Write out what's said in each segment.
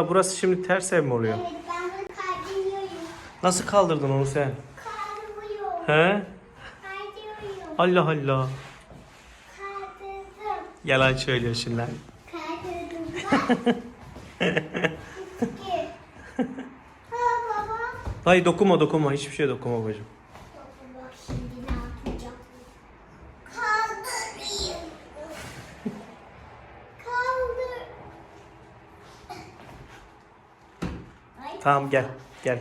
Burası şimdi ters ev mi oluyor? Evet ben bunu kaydırıyorum. Nasıl kaldırdın onu sen? Kaldırıyorum. He? Kaydırıyorum. Allah Allah. Kaydırdım. Yalan söylüyorsun lan. Kaydırdım. Hayır dokunma dokunma. Hiçbir şeye dokunma bacım. Baba bak şimdi ne yapacağım? Kaldırayım. Kaldır. Ay, Tamam gel. Gel.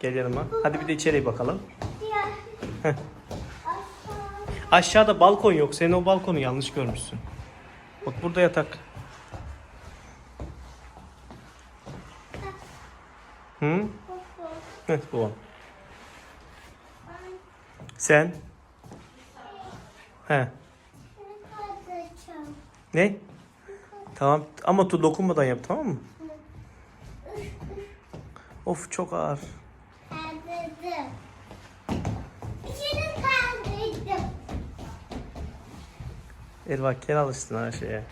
Gel yanıma. Hadi bir de içeriye bakalım. Aşağıda balkon yok. Senin o balkonu yanlış görmüşsün. Bak burada yatak. Hı? Evet bu. Sen? He. Ne? Tamam ama tu dokunmadan yap tamam mı? Of çok ağır. Kaldırdım. Şunu kaldırdım. Elva gel alıştın her şeye.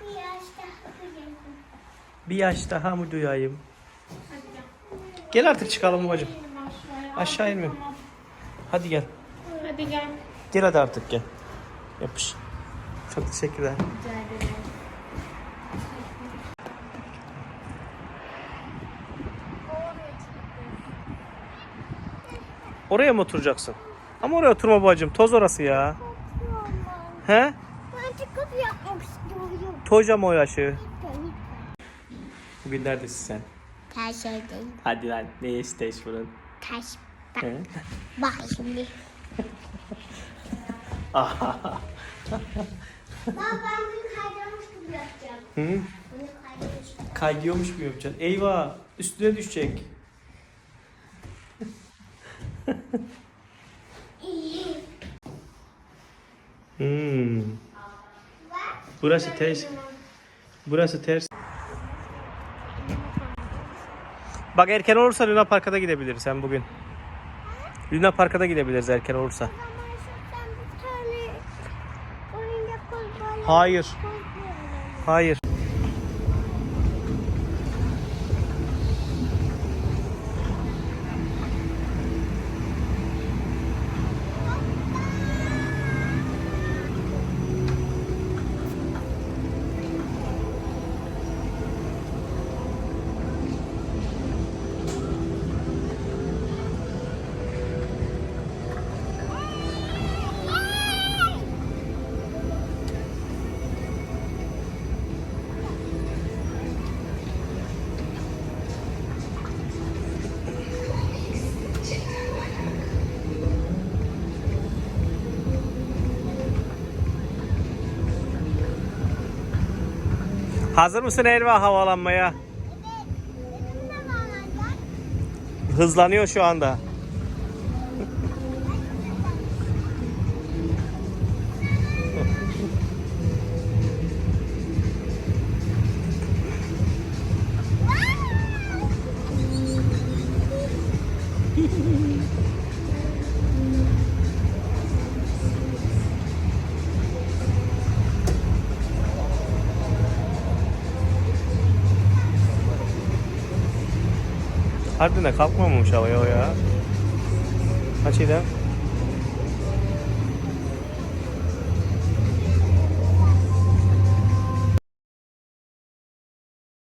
Bir yaş daha koyayım. Bir yaş daha mı duyayım? Gel artık çıkalım bacım. Aşağı inme. Hadi gel. Hadi gel. Gel hadi artık gel. Yapış. Çok teşekkürler. Rica Oraya mı oturacaksın? Ama oraya oturma bacım. Toz orası ya. He? Ben çıkıp yapmak istiyorum. Toyca mı o yaşı? Bugün neredesin sen? Şeydeyim. Hadi lan. Ne isteyiş bunun? Taş. Bak, He? bak şimdi. Baba ben bunu kaydırmış gibi yapacağım. Hı? Bunu kaydırmış mu yapacaksın? Eyvah! Üstüne düşecek. Hmm. Burası ters. Burası ters. Bak erken olursa Luna Park'a da gidebiliriz sen bugün. Luna Park'a da gidebiliriz erken olursa. Hayır. Hayır. Hazır mısın Elva havalanmaya? Bağlanacak. Hızlanıyor şu anda. Harbiden de kalkmamış havaya o ya. Kaç İrem?